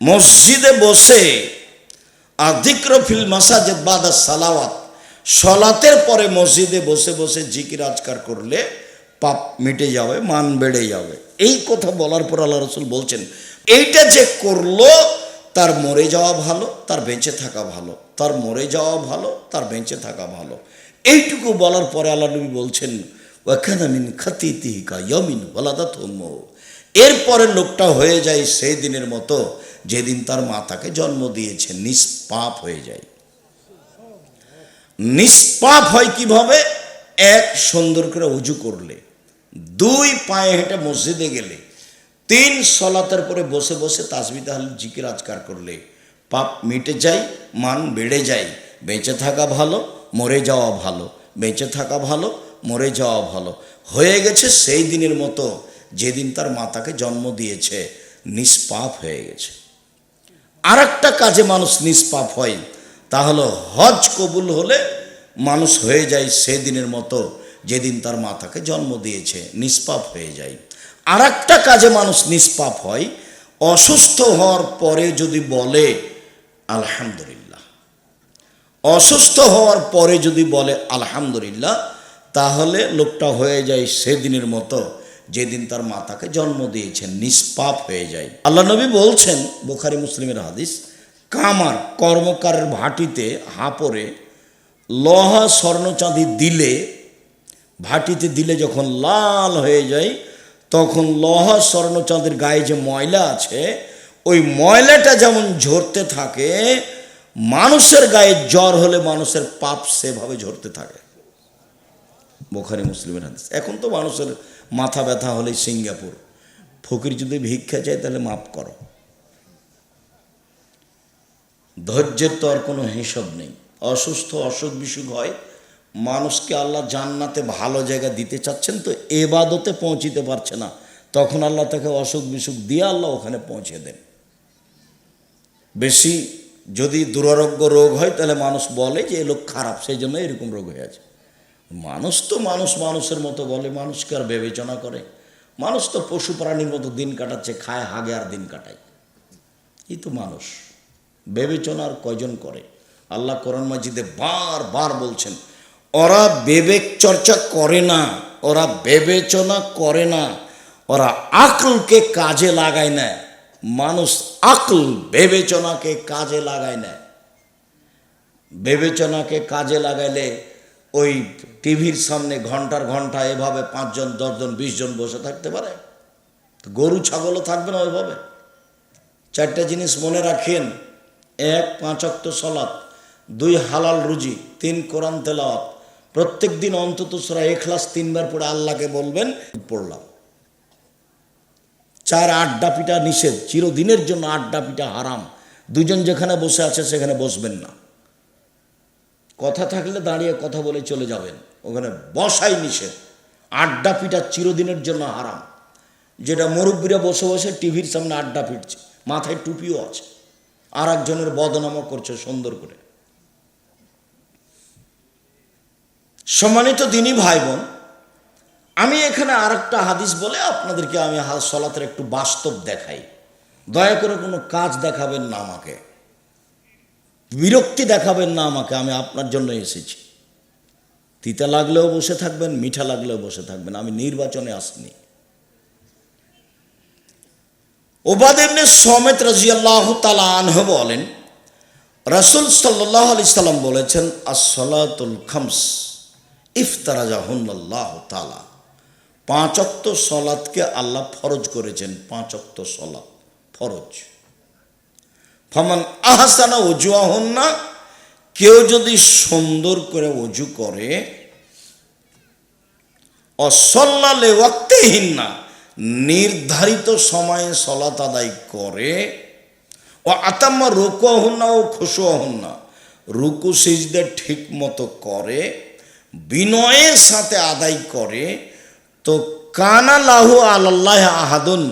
মসজিদে বসে আধিক্রফিল মাসাজেদ বাদা সালাওয়াত, সলাতের পরে মসজিদে বসে বসে জিকির আজকার করলে পাপ মিটে যাবে, মান বেড়ে যাবে। এই কথা বলার পর আল্লাহ রসুল বলছেন, এইটা যে করল তার মরে যাওয়া ভালো, তার বেঁচে থাকা ভালো, তার মরে যাওয়া ভালো, তার বেঁচে থাকা ভালো। এইটুকু বলার পরে আল্লাহ নবী বলছেন ওয়াখানামিন খাতিতিকা ইয়মিন ওয়ালাদাত উম্মু এরপরে লোকটা হয়ে যায় সেই দিনের মতো, যেদিন তার মাতাকে জন্ম দিয়েছে, নিষ্পাপ হয়ে যায়। নিষ্পাপ হয় কীভাবে? এক, সুন্দর করে উজু করলে। দুই, পায়ে হেঁটে মসজিদে গেলে। তিন, সলাতের পরে বসে বসে তাসবি তাহলে জিকির, আজকার করলে। পাপ মিটে যায়, মান বেড়ে যায়। বেঁচে থাকা ভালো, মরে যাওয়া ভালো। বেঁচে থাকা ভালো, মরে যাওয়া ভালো। হয়ে গেছে সেই দিনের মতো। যেদিন তার মাতাকে জন্ম দিয়েছে, নিষ্পাপ হয়ে গেছে। আর একটা কাজে মানুষ নিষ্পাপ হয়, তা হলো হজ কবুল হলে মানুষ হয়ে যায় সেদিনের মতো, যেদিন তার মাতাকে জন্ম দিয়েছে, নিষ্পাপ হয়ে যায়। আর একটা কাজে মানুষ নিষ্পাপ হয়, অসুস্থ হওয়ার পরে যদি বলে, আলহামদুলিল্লাহ। অসুস্থ হওয়ার পরে যদি বলে, আলহামদুলিল্লাহ, তাহলে লোকটা হয়ে যায় সেদিনের মতো যেদিন তার মাতাকে জন্ম দিয়েছেন, নিষ্পাপ হয়ে যায়। আল্লাহ নবী বলছেন, বুখারি মুসলিমের হাদিস, কামার কর্মকারের ভাটিতে হাপরে লোহা স্বর্ণচাঁদি দিলে, ভাটিতে দিলে যখন লাল হয়ে যায়, তখন লোহা স্বর্ণচাঁদের গায়ে যে ময়লা আছে, ওই ময়লাটা যেমন ঝরতে থাকে, মানুষের গায়ে জ্বর হলে মানুষের পাপ সেভাবে ঝরতে থাকে। বোখারি মুসলিমের হাদিস। এখন তো মানুষের মাথা ব্যথা হলে সিঙ্গাপুর। ফকির যদি ভিক্ষা চায় তাহলে মাফ করো। ধৈর্যের তো আর কোনো হিসাব নেই। অসুস্থ, অসুখ বিসুখ হয়, মানুষকে আল্লাহ জান্নাতে ভালো জায়গা দিতে চাচ্ছেন তো এবাদতে পৌঁছিতে পারছে না। তখন আল্লাহ তাকে অসুখ বিসুখ দিয়ে আল্লাহ ওখানে পৌঁছে দেন। বেশি যদি দুরারোগ্য রোগ হয় তাহলে মানুষ বলে যে এ লোক খারাপ, সেই জন্য এরকম রোগ হয়ে আছে। মানুষ তো মানুষ, মানুষের মতো বলে, মানুষকে আর বিবেচনা করে। মানুষ তো পশু প্রাণীর মতো দিন কাটাচ্ছে, খায়, হাগে আর দিন কাটায়। এই তো মানুষ। বিবেচনার কয়জন করে? আল্লাহ কোরআন মাজিদে বার বার বলছেন, ওরা বিবেক চর্চা করে না, ওরা বিবেচনা করে না, ওরা আকলকে কাজে লাগায় না, মানুষ আকল বিবেচনাকে কাজে লাগায় না। বিবেচনাকে কাজে লাগাইলে ওই টিভির সামনে ঘণ্টার ঘণ্টা এভাবে পাঁচজন, দশজন বিশ জন বসে থাকতে পারে? গরু, ছাগলও থাকবে না ওইভাবে। চারটা জিনিস মনে রাখেন, এক পাঁচক্ত সলাৎ দুই হালাল রুজি, তিন কোরআন তেলাওয়াত। প্রত্যেক দিন অন্তত সুরা এখলাস তিনবার পড়ে আল্লাহকে বলবেন, পড়লাম। চার, আড্ডা পিটা নিষেধ, চিরদিনের জন্য আড্ডা পিটা হারাম। দুজন যেখানে বসে আছে সেখানে বসবেন না। কথা থাকলে দাঁড়িয়ে কথা বলে চলে যাবেন। ওখানে বসাই নিষেধ। আড্ডা পিটা চিরদিনের জন্য হারাম। যেটা মুরব্বীরা বসে বসে টিভির সামনে আড্ডা পিটছে মাথায় টুপিও আছে। আর একজনের বদনামও করছে সুন্দর করে। সম্মানিত দিনই ভাই বোন আমি এখানে আর একটা হাদিস বলে আপনাদেরকে আমি সলাতের একটু বাস্তব দেখাই। দয়া করে কোনো কাজ দেখাবেন না আমাকে। বিরক্তি দেখাবেন না আমাকে, আমি আপনার জন্য এসেছি। তিতা লাগলেও বসে থাকবেন, মিঠা লাগলেও বসে থাকবেন, আমি নির্বাচনে আসিনি। ওবাদ এমনি সমেত রাজিয়াল্লাহ তালা আনহ বলেন, রাসুল সাল্লাহ আলি সাল্লাম বলেছেন আসলাতুল খামস ইফতারাজাহুল্লাহ তালা পাঁচক্ত সলাৎকে আল্লাহ ফরজ করেছেন পাঁচক্ত সলাদ ফরজ। ফমান আহসানা অজু না কেউ যদি সুন্দর করে অজু করে অসল্লালে ওয়াক্তেহীন না নির্ধারিত সময়ে সলাত আদায় করে, ও আতাম্মা রুকু না ও খুশু না রুকু সিজদে ঠিক মতো করে, বিনয়ের সাথে আদায় করে, তো কানা লাহু আল্লাহ আহাদুন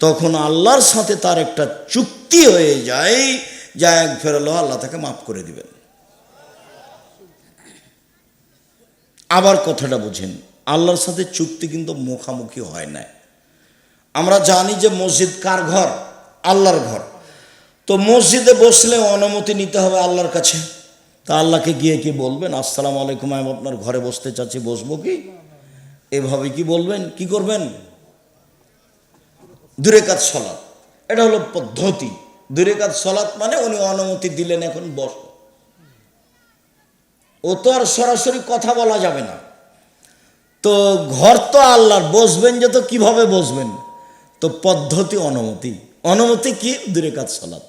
তখন আল্লাহর সাথে তার একটা চুক্তি হয়ে যায়, যা এক ফেরলো আল্লাহ তাকে মাফ করে দিবেন। আবার কথাটা বুঝেন, আল্লাহর সাথে চুক্তি কিন্তু মুখামুখি হয় না। আমরা জানি যে মসজিদ কার ঘর? আল্লাহর ঘর। তো মসজিদে বসলে অনুমতি নিতে হবে আল্লাহর কাছে। তা আল্লাহকে গিয়ে কি বলবেন? আসসালামু আলাইকুম, আমি আপনার ঘরে বসতে চাচ্ছি, বসবো কি? এভাবে কি বলবেন? কি করবেন? দূরে কাজ সলাৎ। এটা হলো পদ্ধতি। দূরে কাজ সলাৎ মানে উনি অনুমতি দিলেন এখন বস। ও তো আর সরাসরি কথা বলা যাবে না। তো ঘর তো আল্লাহর, বসবেন যে তো কীভাবে বসবেন? তো পদ্ধতি অনুমতি। অনুমতি কি? দূরে কাজ সলাৎ।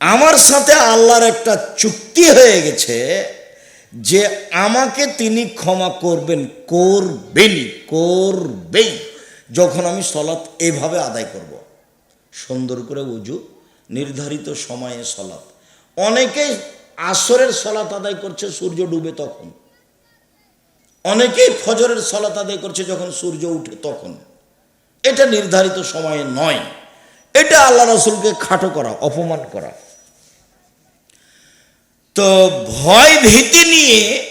আমার সাথে আল্লাহর একটা চুক্তি হয়ে গেছে যে আমাকে তিনি ক্ষমা করবেন, করবেনই, করবেই। যখন আমি সলাৎ এভাবে আদায় করব। সুন্দর করে উজু, নির্ধারিত সময়ে সলাৎ। অনেকেই আসরের সলাৎ আদায় করছে, সূর্য ডুবে তখন। অনেকেই ফজরের সলাৎ আদায় করছে যখন সূর্য উঠে তখন। এটা নির্ধারিত সময়ে নয়। এটা আল্লাহ রসুলকে খাটো করা, অপমান করা। তো ভয় ভীতি নিয়ে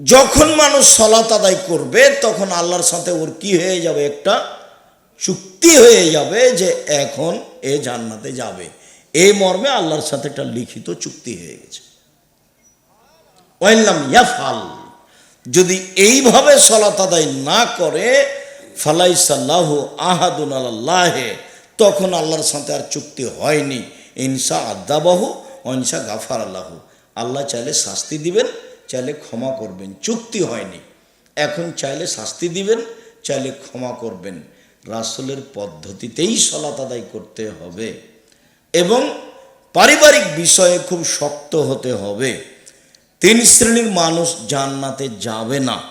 যখন মানুষ সলাত আদায় করবে, তখন আল্লাহর সাথে ওর কি হয়ে যাবে? একটা চুক্তি হয়ে যাবে যে এখন এ জান্নাতে যাবে। এই মর্মে আল্লাহর সাথে একটা লিখিত চুক্তি হয়ে গেছে। ওয়াইল্লাম ইয়াফাল যদি এইভাবে সলাত আদায় না করে ফালাই সাল্লাহ আহাদুন আল্লাহে তখন আল্লাহর সাথে আর চুক্তি হয়নি। ইনসা আদাবাহু অনসা গাফার আল্লাহ আল্লাহ চাইলে শাস্তি দিবেন চাইলে ক্ষমা করবেন, চুক্তি হয়নি। এখন চাইলে শাস্তি দিবেন, চাইলে ক্ষমা করবেন। রাসুলের পদ্ধতিতেই সলাত আদায় করতে হবে এবং পারিবারিক বিষয়ে খুব শক্ত হতে হবে। তিন শ্রেণির মানুষ জান্নাতে যাবে না।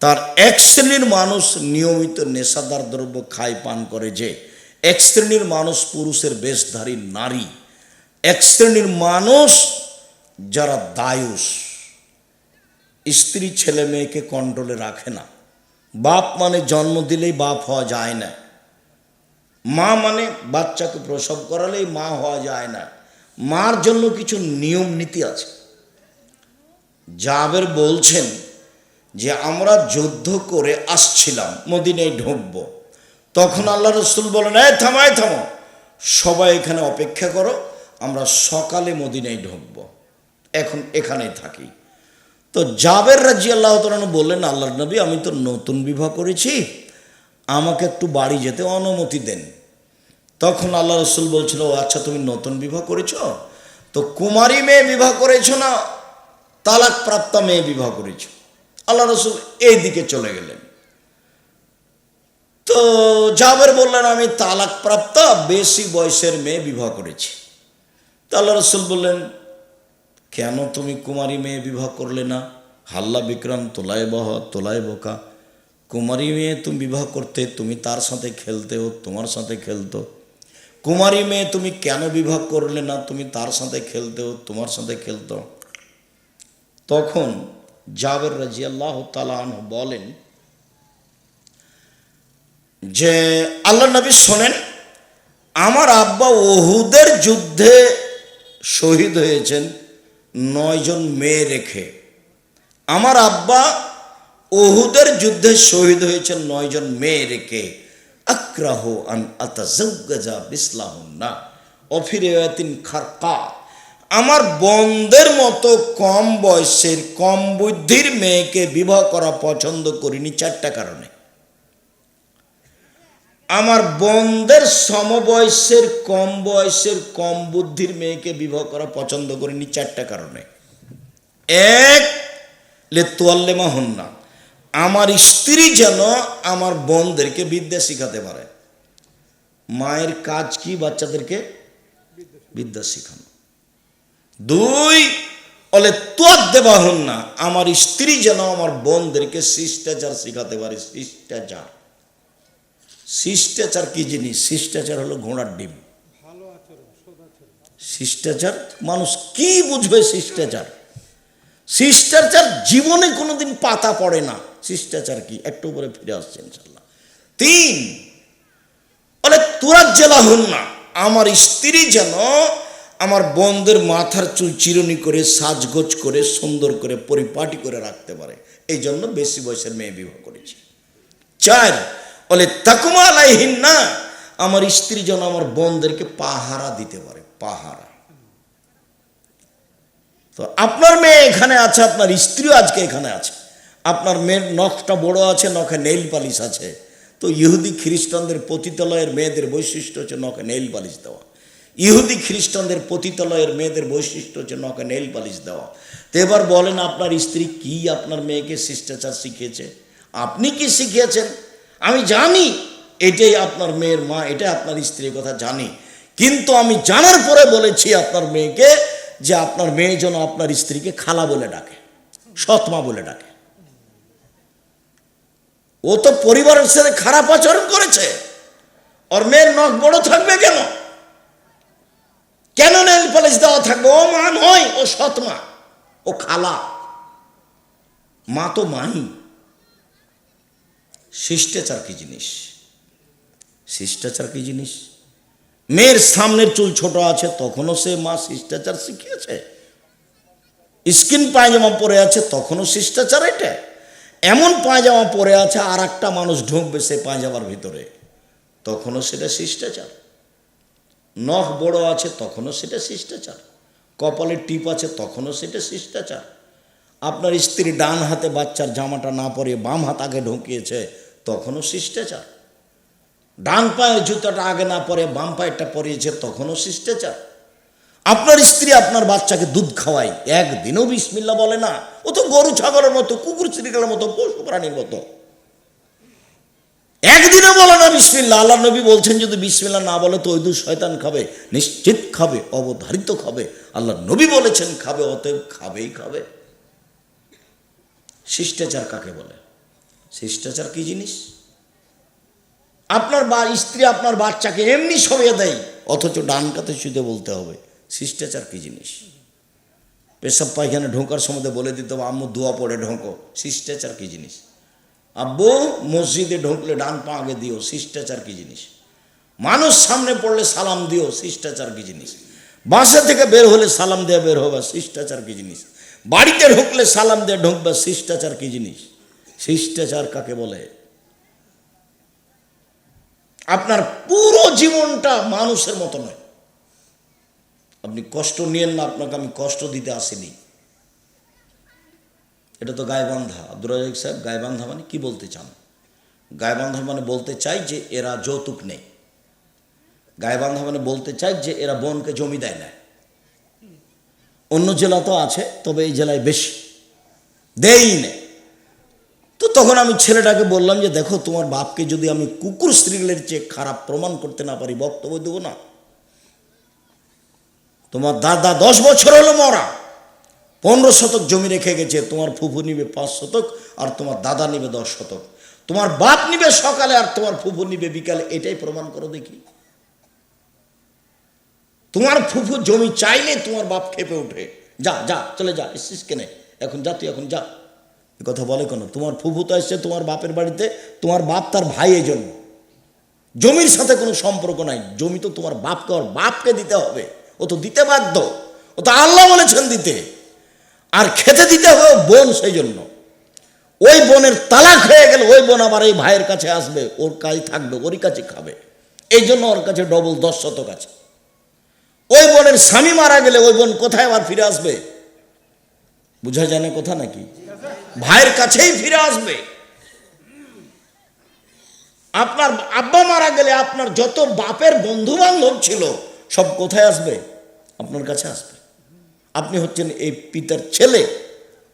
তার এক শ্রেণির মানুষ নিয়মিত নেশাদার দ্রব্য খায়, পান করে যে, এক শ্রেণির মানুষ পুরুষের বেশধারী নারী। এক শ্রেণির মানুষ যারা দায়ুষ স্ত্রী ছেলে মেয়েকে কন্ট্রোলে রাখে না। বাপ মানে জন্ম দিলেই বাপ হওয়া যায় না। মা মানে বাচ্চাকে প্রসব করালেই মা হওয়া যায় না। মার জন্য কিছু নিয়ম নীতি আছে। জাবের বলছেন যে, আমরা যুদ্ধ করে আসছিলাম, মদিনায় ঢুকবো। তখন আল্লাহ রসুল বলেন এ থামায় থামো। সবাই এখানে অপেক্ষা করো, আমরা সকালে মদিনায় ঢুকবো। এখন এখানেই থাকি। তো জাবের রাজি আল্লাহ তালন বললেন আল্লাহ নবী, আমি তো নতুন বিবাহ করেছি, আমাকে একটু বাড়ি যেতে অনুমতি দেন। তখন আল্লাহ রসুল বলছিল, "ও আচ্ছা তুমি নতুন বিবাহ করেছ? তো কুমারী মেয়ে বিবাহ করেছ না তালাক প্রাপ্তা মেয়ে বিবাহ করেছ? আল্লাহ রসুল এই দিকে চলে গেলেন। তো জাবের বললেন, আমি তালাক প্রাপ্তা বেশি বয়সের মেয়ে বিবাহ করেছি। তো আল্লাহ রসুল বললেন কেন তুমি কুমারী মেয়ে বিবাহ করলে না? হাল্লা বিক্রম তোলায় বহ তোলায় বোকা কুমারী মেয়ে তুমি বিবাহ করতে, তুমি তার সাথে খেলতে ও তোমার সাথে খেলতো। কুমারী মেয়ে তুমি কেন বিবাহ করলে না? তুমি তার সাথে খেলতে ও তোমার সাথে খেলতো। তখন জাবের রাজি আল্লাহ তালাহ বলেন যে আল্লাহ নবী শোনেন, আমার আব্বা ওহুদের যুদ্ধে শহীদ হয়েছেন। নয়জন মেয়ে রেখে। আমার আব্বা ওহুদের যুদ্ধে শহীদ হয়েছেন নয়জন মেয়ে রেখে। আক্রাহ আন আতাজা বিসলাহুন না খারকা। আমার বন্ধের মতো কম বয়সের, কম বুদ্ধির মেয়েকে বিবাহ করা পছন্দ করিনি চারটা কারণে। আমার বন্ধের সমবয়সের কম বয়সের কম বুদ্ধির মেয়েকে বিবাহ করা পছন্দ করিনি চারটা কারণে। এক লে তোয়াল্লেমা হন না। আমার স্ত্রী যেন আমার বোনদেরকে বিদ্যা শিখাতে পারে। মায়ের কাজ কি? বাচ্চাদেরকে বিদ্যা শিখানো। দুই বলে তোয়ার দেবা হন না। আমার স্ত্রী যেন আমার বোনদেরকে শিষ্টাচার শিখাতে পারে, শিষ্টাচার। শিষ্টাচার কি জিনিস? শিষ্টাচার হলো ঘোড়ার ডিম। শিষ্টাচার মানুষ কি বুঝবে শিষ্টাচার? শিষ্টাচার জীবনে কোনোদিন পাতা পড়ে না। শিষ্টাচার কি? একটু উপরে ফিরে আসছে ইনশাল্লাহ তিন বলে তোরা জেলা হন না। আমার স্ত্রী যেন আমার বন্ধের মাথার চুল চিরুনি করে সাজগোজ করে সুন্দর করে পরিপাটি করে রাখতে পারে। এই জন্য বেশি বয়সের মেয়ে বিবাহ করেছি। চার বলে, তাকুমা না আমার স্ত্রী যেন আমার বোনদেরকে পাহারা দিতে পারে, পাহারা। তো আপনার মেয়ে এখানে আছে, আপনার স্ত্রীও আজকে এখানে আছে। আপনার মেয়ের নখটা বড় আছে, নখে নেইল পালিশ আছে। তো ইহুদি খ্রিস্টানদের পতিতালয়ের মেয়েদের বৈশিষ্ট্য হচ্ছে নখে নেইল পালিশ দেওয়া। ইহুদি খ্রিস্টানদের পতিতালয়ের মেয়েদের বৈশিষ্ট্য হচ্ছে নখে নেইল পালিশ দেওয়া। তো এবার বলেন, আপনার স্ত্রী কি আপনার মেয়েকে শিষ্টাচার শিখিয়েছে? আপনি কি শিখিয়েছেন? আমি জানি এটাই আপনার মেয়ের মা এটা আপনার স্ত্রীর কথা জানি। কিন্তু আমি জানার পরে বলেছি আপনার মেয়েকে যে আপনার মেয়ে যেন আপনার স্ত্রীকে খালা বলে ডাকে সৎমা বলে ডাকে। ও তো পরিবারের সাথে খারাপ আচরণ করেছে। ওর মেয়ের নখ বড় থাকবে কেন? কেন নেল পালিশ দেওয়া থাকবে? ও মা নয়, ও সৎ মা, ও খালা। মা তো মাই। শিষ্টাচার কি জিনিস? শিষ্টাচার কি জিনিস? মেয়ের সামনের চুল ছোট আছে, তখনও সে মা শিষ্টাচার শিখিয়েছে। স্কিন পায়জামা পরে আছে, তখনও শিষ্টাচার এটা। এমন পায়জামা পরে আছে আর একটা মানুষ ঢুকবে সে পায়জামার ভিতরে, তখনও সেটা শিষ্টাচার। নখ বড় আছে, তখনও সেটা শিষ্টাচার। কপালে টিপ আছে, তখনও সেটা শিষ্টাচার। আপনার স্ত্রী ডান হাতে বাচ্চার জামাটা না পরে বাম হাত আগে ঢুকিয়েছে তখনও শিষ্টাচার। ডান পায়ে জুতাটা আগে না পরে বাম পায়েরটা পরিয়েছে তখনও শিষ্টাচার। আপনার স্ত্রী আপনার বাচ্চাকে দুধ খাওয়ায়, একদিনও বিসমিল্লা বলে না। ও তো গরু, ছাগলের মতো, কুকুর শ্রীকালের মতো, পশু প্রাণীর মতো। একদিনও বলে না বিসমিল্লা আল্লাহ নবী বলছেন, যদি বিসমিল্লা না বলে তো ওই দু শয়তান খাবে, নিশ্চিত খাবে, অবধারিত খাবে। আল্লাহ নবী বলেছেন, খাবে, অতএব খাবেই খাবে। শিষ্টাচার কাকে বলে? শিষ্টাচার কি জিনিস? আপনার বা স্ত্রী আপনার বাচ্চাকে এমনি সরিয়ে দেয়, অথচ ডান কাতে শুতে বলতে হবে। শিষ্টাচার কি জিনিস? পেশাব পায়খানা ঢোকার সময় বলে দিতে হবে, আম্মু দোয়া পড়ে ঢোকো। শিষ্টাচার কি জিনিস? আব্বু, মসজিদে ঢুকলে ডান পা আগে দিও, শিষ্টাচার কি জিনিস? মানুষ সামনে পড়লে সালাম দিও, শিষ্টাচার কি জিনিস? বাসা থেকে বের হলে সালাম দেওয়া বের হবে, শিষ্টাচার কি জিনিস? বাড়িতে ঢুকলে সালাম দিয়ে ঢুকবে, শিষ্টাচার কি জিনিস? শিষ্টাচার কাকে বলে? আপনার পুরো জীবনটা মানুষের মতো নয়। আপনি কষ্ট নিয়েন না, আপনাকে আমি কষ্ট দিতে আসিনি। এটা তো গায়বান্ধা। আব্দুর রাজাক সাহেব, গায়বান্ধা মানে কি বলতে চান? গায়বান্ধা মানে বলতে চাই যে এরা যৌতুক নেই গায়বান্ধা মানে বলতে চাই যে এরা বোনকে জমি দেয় না। অন্য জেলা তো আছে, তবে এই জেলায় বেশি। দেই নেই। তো তখন আমি ছেলেটাকে বললাম যে, দেখো, তোমার বাপকে যদি আমি কুকুর স্ত্রীলের চেয়ে খারাপ প্রমাণ করতে না পারি, বক্তব্য দেবো না। তোমার দাদা দশ বছর হলো মরা। পনেরো শতক জমি রেখে গেছে, তোমার ফুফু নিবে পাঁচ শতক আর তোমার দাদা নিবে দশ শতক। তোমার বাপ নিবে সকালে আর তোমার ফুফু নিবে বিকালে, এটাই প্রমাণ করো দেখি। তোমার ফুফু জমি চাইলে তোমার বাপ খেপে ওঠে যা যা, চলে যা, এসছিস কেনে? এখন যা, তুই এখন যা। কথা বলে কেন? তোমার ফুফু তো এসছে তোমার বাপের বাড়িতে, তোমার বাপ তার ভাই এই জন্য। জমির সাথে কোনো সম্পর্ক নাই। জমি তো তোমার বাপকে, ওর বাপকে দিতে হবে। ও তো দিতে বাধ্য। ও তো আল্লাহ বলেছেন দিতে। আর খেতে দিতে হবে বোন সেই জন্য। ওই বোনের তালাক হয়ে গেলে ওই বোন আবার এই ভাইয়ের কাছে আসবে। ওর কাছে থাকবে, ওরই কাছে খাবে। এই জন্য ওর কাছে ডবল দশ শতক আছে। ওই বোনের স্বামী মারা গেলে ওই বোন কোথায় আবার ফিরে আসবে? বুঝা যায় না কথা নাকি? ভাইয়ের কাছেই ফিরে আসবে। আপনার আব্বা মারা গেলে আপনার যত বাপের বন্ধু বান্ধব ছিল, সব কোথায় আসবে? আপনার কাছে আসবে। আপনি হচ্ছেন এই পিতার ছেলে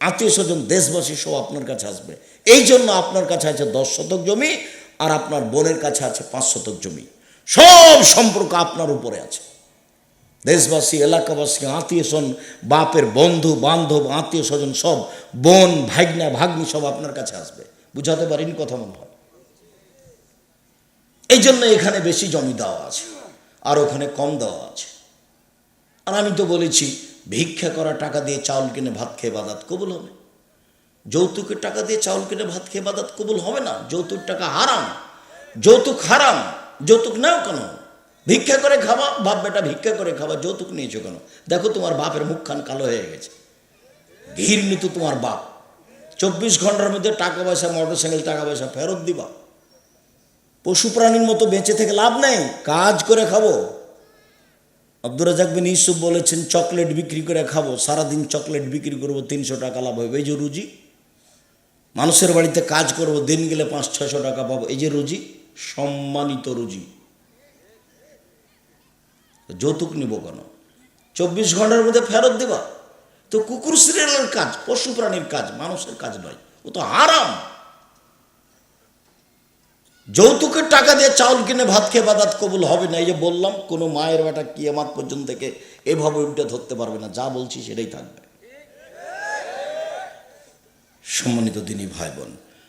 আত্মীয় স্বজন দেশবাসী সব আপনার কাছে আসবে। এই জন্য আপনার কাছে আছে দশ শতক জমি, আর আপনার বোনের কাছে আছে পাঁচ শতক জমি। সব সম্পর্ক আপনার উপরে আছে। দেশবাসী, এলাকাবাসী, আত্মীয় স্বজন, বাপের বন্ধু, বান্ধব, আত্মীয় স্বজন, সব বোন, ভাগ্না, ভাগ্নি সব আপনার কাছে আসবে। বুঝাতে পারিনি কথা মনে হয়। এই জন্য এখানে বেশি জমি দেওয়া আছে, আর ওখানে কম দেওয়া আছে। আর আমি তো বলেছি, ভিক্ষা করা টাকা দিয়ে চাউল কিনে ভাত খেয়ে বাদাত কবুল হবে। যৌতুকের টাকা দিয়ে চাউল কিনে ভাত খেয়ে বাদাত কবুল হবে না। যৌতুক টাকা হারাম, যৌতুক হারাম, যৌতুক নাও কেন ভিক্ষা করে খাওয়া বাপ বেটা ভিক্ষা করে খাওয়া যৌতুক নিয়েছো কেন? দেখো তোমার বাপের মুখখান কালো হয়ে গেছে। ঘির নিত তোমার বাপ। চব্বিশ ঘণ্টার মধ্যে টাকা পয়সা মোটর সাইকেল টাকা পয়সা ফেরত দিবা। পশু প্রাণীর মতো বেঁচে থেকে লাভ নেই, কাজ করে খাব। আব্দুর রাজাক বিন ইউসুফ বলেছেন, চকলেট বিক্রি করে খাব, সারাদিন চকলেট বিক্রি করব, তিনশো টাকা লাভ হবে। এই যে রুজি, মানুষের বাড়িতে কাজ করব, দিন গেলে পাঁচ ছশো টাকা পাবো। এই যে রুজি, সম্মানিত রুজি। যৌতুক নিব কেন? চব্বিশ ঘণ্টার মধ্যে ফেরত দেবা? তো কুকুর সিরিয়ালের কাজ, পশু প্রাণীর কাজ, মানুষের কাজ নয়, ও তো আরাম যৌতুকের টাকা দিয়ে চাউল কিনে ভাত খেয়ে বাদাত কবুল হবে না, এই যে বললাম, কোনো মায়ের বেটা কিয়ামাত পর্যন্ত থেকে এভাবে উল্টে ধরতে পারবে না, যা বলছি সেটাই থাকবে। সম্মানিত দিনী ভাই বোন